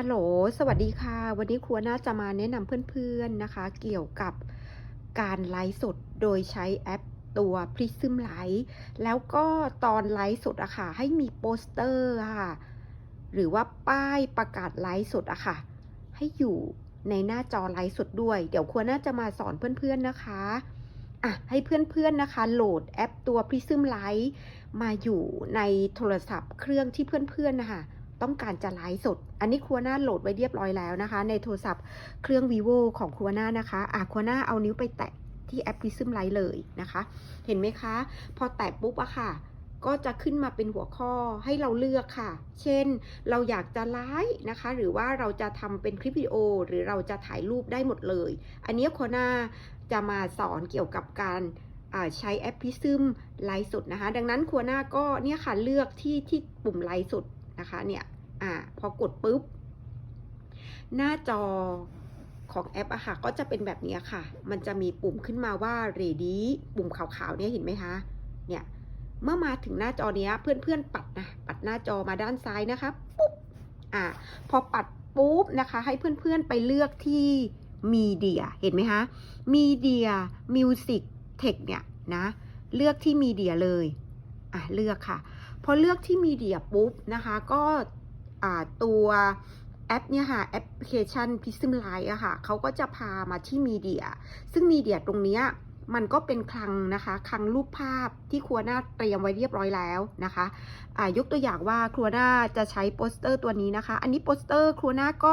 ฮัลโหล สวัสดีค่ะ วันนี้ครัวน่าจะมาแนะนำเพื่อนๆนะคะ เกี่ยวกับการไลฟ์สดโดยใช้แอปตัว Prism Live แล้วก็ตอนไลฟ์สดอะค่ะ ให้มีโปสเตอร์ค่ะ หรือว่าป้ายประกาศไลฟ์สดอะค่ะ ให้อยู่ในหน้าจอไลฟ์สดด้วย เดี๋ยวครัวน่าจะมาสอนเพื่อนๆนะคะอะให้เพื่อนๆนะคะ โหลดแอปตัว Prism Live มาอยู่ในโทรศัพท์เครื่องที่เพื่อนๆนะคะ ต้องการจะไลฟ์สด อันนี้ครัวหน้าโหลดไว้เรียบร้อยแล้วนะคะ ในโทรศัพท์เครื่อง vivo ของครัวหน้านะคะ อะครัวหน้าเอานิ้วไปแตะที่แอป Prism Live เลยนะคะ เห็นไหมคะ พอแตะปุ๊บอะค่ะ ก็จะขึ้นมาเป็นหัวข้อให้เราเลือกค่ะ เช่น เราอยากจะไลฟ์นะคะ หรือว่าเราจะทำเป็นคลิปวิดีโอ หรือเราจะถ่ายรูปได้หมดเลย อันนี้ครัวหน้าจะมาสอนเกี่ยวกับการใช้แอป Prism ไลฟ์สดนะคะ ดังนั้นครัวหน้าก็เนี่ยค่ะเลือกที่ที่ปุ่มไลฟ์สด นะคะเนี่ยอ่าพอกดปุ๊บ หน้าจอของแอปอะค่ะก็จะเป็นแบบนี้ค่ะ มันจะมีปุ่มขึ้นมาว่า ready ปุ่มขาวๆเนี่ยเห็นไหมคะ เนี่ย เมื่อมาถึงหน้าจอเนี้ยเพื่อนๆปัดนะ ปัดหน้าจอมาด้านซ้ายนะคะ ปุ๊บ อ่าพอปัดปุ๊บนะคะ ให้เพื่อนๆไปเลือกที่มีเดีย เห็นไหมคะมีเดียมิวสิกเทคเนี่ยนะ เลือกที่มีเดียเลย อะ เลือกค่ะ พอเลือกที่มีเดียปุ๊บนะคะ ก็ตัวแอปเนี่ยค่ะแอปพลิเคชัน Prism Live อะค่ะเขาก็จะพามาที่มีเดีย ซึ่งมีเดียตรงเนี้ยมันก็เป็นคลังนะคะ คลังรูปภาพที่ครัวหน้าเตรียมไว้เรียบร้อยแล้วนะคะอ่ายกตัวอย่างว่าครัวหน้าจะใช้โปสเตอร์ตัวนี้นะคะ อันนี้โปสเตอร์ครัวหน้าก็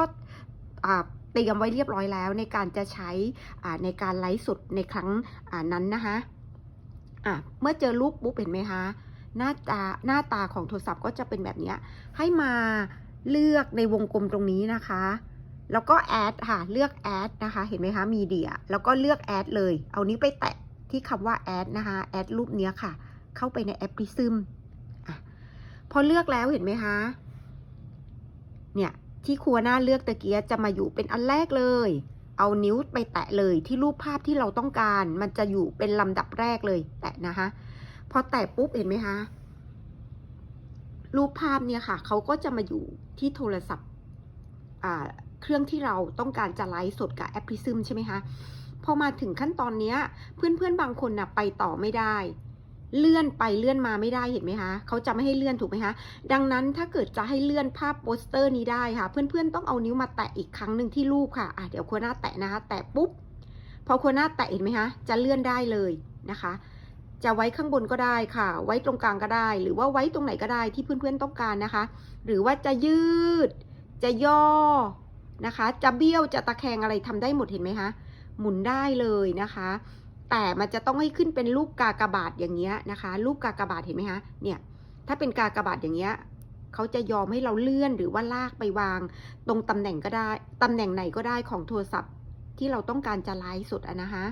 เตรียมไว้เรียบร้อยแล้ว ในการจะใช้ในการไลฟ์สดในครั้งนั้นนะคะะเมื่อเจอรูปปุ๊บเห็นไหมคะ หน้าตาหน้าตาของโทรศัพท์ก็จะเป็นแบบนี้ให้มาเลือกในวงกลมตรงนี้นะคะ แล้วก็แอดค่ะ เลือกแอดนะคะ เห็นไหมคะมีเดีย แล้วก็เลือกแอดเลย เอานี้วไปแตะที่คำว่าแอดนะคะ แอดรูปเนี้ยค่ะ เข้าไปในแอป Prism อะพอเลือกแล้วเห็นไหมคะ เนี่ยที่ครัวหน้าเลือกตะเกียจะมาอยู่เป็นอันแรกเลย เอานิ้วไปแตะเลยที่รูปภาพที่เราต้องการ มันจะอยู่เป็นลำดับแรกเลย แตะนะคะ พอแตะปุ๊บเห็นไหมคะ รูปภาพเนี่ยค่ะ เขาก็จะมาอยู่ที่โทรศัพท์เครื่องที่เราต้องการจะไลฟ์สดกับแอปพิซึมใช่ไหมคะพอมาถึงขั้นตอนเนี้ยเพื่อนๆบางคนนะไปต่อไม่ได้ เลื่อนไปเลื่อนมาไม่ได้เห็นไหมคะเขาจะไม่ให้เลื่อนถูกไหมคะดังนั้นถ้าเกิดจะให้เลื่อนภาพโปสเตอร์นี้ได้ค่ะ เพื่อนๆต้องเอานิ้วมาแตะอีกครั้งหนึ่งที่รูปค่ะอะเดี๋ยวควรหน้าแตะนะคะแตะปุ๊บพอควรหน้าแตะเห็นไหมคะจะเลื่อนได้เลยนะคะ จะไว้ข้างบนก็ได้ค่ะ ไว้ตรงกลางก็ได้ หรือว่าไว้ตรงไหนก็ได้ที่เพื่อนๆต้องการนะคะ หรือว่าจะยืด จะย่อนะคะ จะเบี้ยวจะตะแคงอะไรทำได้หมดเห็นไหมคะหมุนได้เลยนะคะ แต่มันจะต้องให้ขึ้นเป็นรูปกากบาทอย่างเงี้ยนะคะ รูปกากบาทเห็นไหมคะเนี่ยถ้าเป็นกากบาทอย่างเงี้ยเขาจะยอมให้เราเลื่อนหรือว่าลากไปวาง ตรงตำแหน่งก็ได้ตำแหน่งไหนก็ได้ของโทรศัพท์ที่เราต้องการจะไลฟ์สดอะนะคะ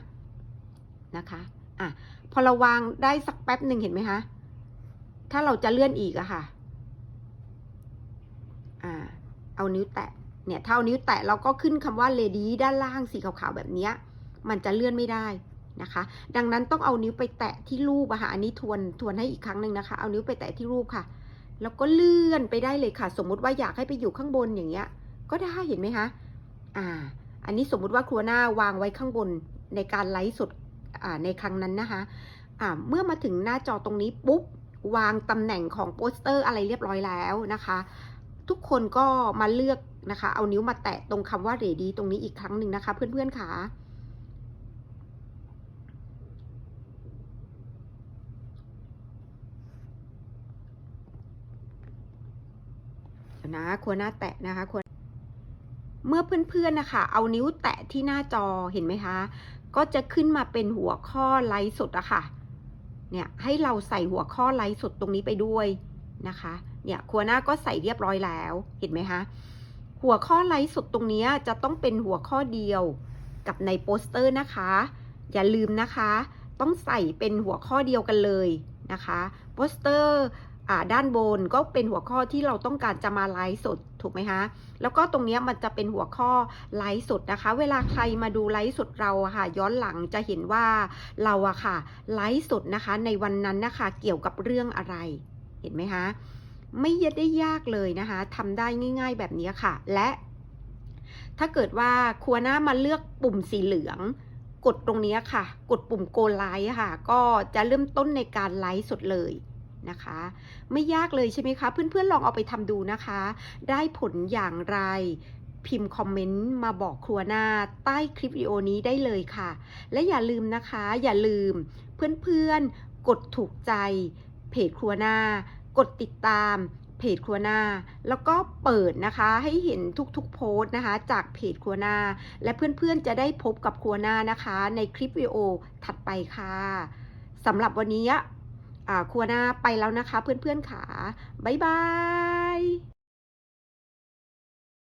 นะคะอะ พอเราวางได้สักแป๊บหนึ่งเห็นไหมคะ ถ้าเราจะเลื่อนอีกอะค่ะ อ่า เอานิ้วแตะ เนี่ยถ้าเอานิ้วแตะเราก็ขึ้นคำว่า lady ด้านล่างสีขาวๆแบบนี้ มันจะเลื่อนไม่ได้นะคะ ดังนั้นต้องเอานิ้วไปแตะที่รูปอะค่ะ อันนี้ทวนทวนให้อีกครั้งหนึ่งนะคะ เอานิ้วไปแตะที่รูปค่ะ แล้วก็เลื่อนไปได้เลยค่ะ สมมุติว่าอยากให้ไปอยู่ข้างบนอย่างเงี้ย ก็ได้เห็นไหมคะ อ่า อันนี้สมมุติว่าครัวหน้าวางไว้ข้างบนในการไลฟ์สด ในครั้งนั้นนะคะเมื่อมาถึงหน้าจอตรงนี้ปุ๊บวางตำแหน่งของโปสเตอร์อะไรเรียบร้อยแล้วนะคะ ทุกคนก็มาเลือกนะคะ เอานิ้วมาแตะตรงคำว่า ready ตรงนี้อีกครั้งหนึ่งนะคะ เพื่อนๆค่ะเดี๋ยวนะควรหน้าแตะนะคะควรเมื่อเพื่อนๆนะคะ เอานิ้วแตะที่หน้าจอเห็นไหมคะ ก็จะขึ้นมาเป็นหัวข้อไลฟ์สดอะค่ะเนี่ยให้เราใส่หัวข้อไลฟ์สดตรงนี้ไปด้วยนะคะเนี่ยครัวหน้าก็ใส่เรียบร้อยแล้วเห็นไหมคะหัวข้อไลฟ์สดตรงนี้จะต้องเป็นหัวข้อเดียวกับในโปสเตอร์นะคะ อย่าลืมนะคะ ต้องใส่เป็นหัวข้อเดียวกันเลยนะคะโปสเตอร์ ด้านบนก็เป็นหัวข้อที่เราต้องการจะมาไลฟ์สดถูกไหมคะ แล้วก็ตรงนี้มันจะเป็นหัวข้อไลฟ์สดนะคะ เวลาใครมาดูไลฟ์สดเราค่ะ ย้อนหลังจะเห็นว่าเราอะค่ะไลฟ์สดนะคะ ในวันนั้นนะคะเกี่ยวกับเรื่องอะไร เห็นไหมคะไม่ได้ยากเลยนะคะทำได้ง่าย ๆ แบบนี้ค่ะ และถ้าเกิดว่าครัวหน้ามาเลือกปุ่มสีเหลือง กดตรงนี้ค่ะ กดปุ่มโกไลท์ค่ะ ก็จะเริ่มต้นในการไลฟ์สดเลย นะคะ ไม่ยากเลยใช่ไหมคะ เพื่อนๆลองเอาไปทำดูนะคะ ได้ผลอย่างไรพิมพ์คอมเมนต์มาบอกครัวหน้าใต้คลิปวิดีโอนี้ได้เลยค่ะ และอย่าลืมนะคะ อย่าลืมเพื่อนๆ กดถูกใจเพจครัวหน้า กดติดตามเพจครัวหน้า แล้วก็เปิดนะคะให้เห็นทุกๆโพสต์นะคะ จากเพจครัวหน้า และเพื่อนๆจะได้พบกับครัวหน้านะคะ ในคลิปวิดีโอถัดไปค่ะสำหรับวันนี้ ครัวหน้าไปแล้วนะคะ เพื่อนๆค่ะบ๊ายบาย